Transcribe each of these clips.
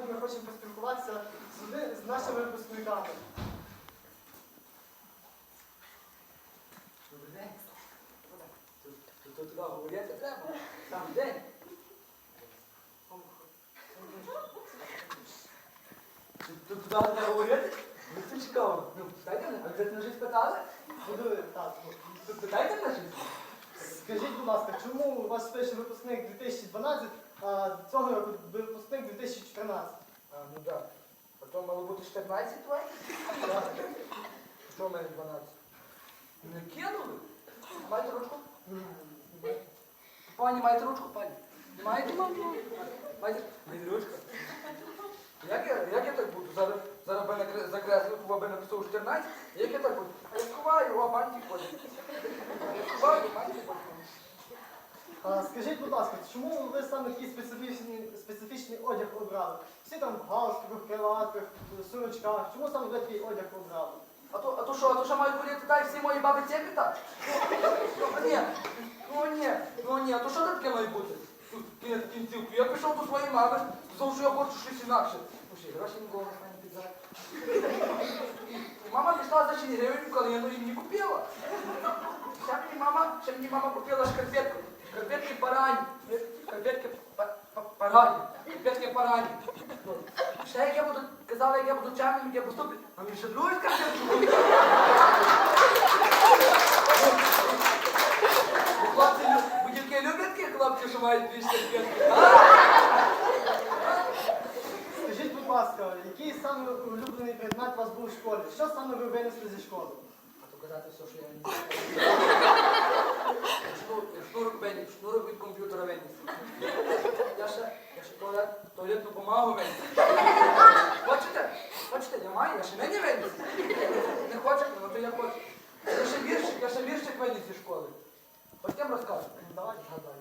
сьогодні ми хочемо поспілкуватися з, нашими випускниками. Добрий день. Тут, туди говорити треба. Там день. Тут, туди треба говорити? Ну це цікаво. Ну, питайте мене, а ви мене щось питали? Питайте мене щось? Скажіть, будь ласка, чому у вас перший випускник 2012, а цього року випускник 2014? А, ну так. Потім мало бути 14 твоє? Так. Що в мене 12? Не кинули? Маєте ручку? Пані, маєте ручку, пані? Маєте? Маєте? Маєте ручку? Як я, як я так буду? Зараз, зараз би закреслив, бо би написав 14. Як я так буду? А я сховаю, а банки ходять. Я сховаю, банки ходять. А скажіть, будь ласка, чому ви саме такий специфічний, специфічний одяг обрали? Всі там в галстуках, криватках, сорочках. Чому саме ви такий одяг обрали? А то, а то що, а то що мають ходити так, всі мої баби цепі так? Ну ні, ну ні, ну ні, а то що таке має бути? Тут кінець кінцівку. Я пішов до своєї мами, сказав, що я хочу щось інакше. Ну й гроші нікого не мене підзад. Мама пішла за 6 гривень, коли я і мені купила. Ще мені мама, ще мені мама купила шкарпетку. Шкарпетки парані. Па- парані. Шкарпетки парані. Ще як я буду, казала, як я буду чемним, я поступлю, а мені ще шкарпетку купили. Хлопці, лю- бо дівки люблять таких хлопців, що мають дві шкарпетки. Скажіть, будь ласка, який саме улюблений предмет у вас був у школі? Що саме ви винесли зі школи? А то казати все, що я не знаю. Шнур, шнурок виніс, шнурок від комп'ютера виніс. Я ще, я ще туалет, туалетну бумагу виніс. Хочете? Хочете? Я маю, я ще нині виніс. Не хочете? Ну то я хочу. Я ще віршик, я ще віршик виніс зі школи. Ким розкажу? Давайте згадаю.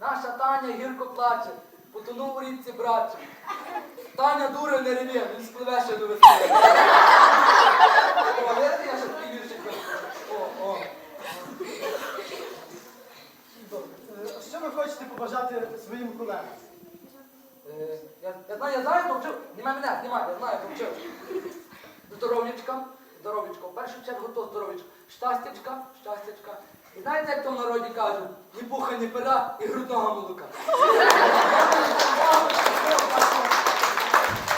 Наша Таня гірко плаче, потонув у річці братчик. Таня дуре не реве, він спливе ще до весни. О, видите, я ще такий віршик виніс. О, о. Добре. Е, Що ви хочете побажати своїм колегам? Е, Я, я знаю, я знаю, то вчив. Німай мене, нема, я знаю, то вчив. Здоров'ячка, здоров'ячка. В першу чергу то здоров'ячка. Щастячка, щастячка. І знаєте, як то в народі кажуть, ні пуха, ні пера і грудного молока.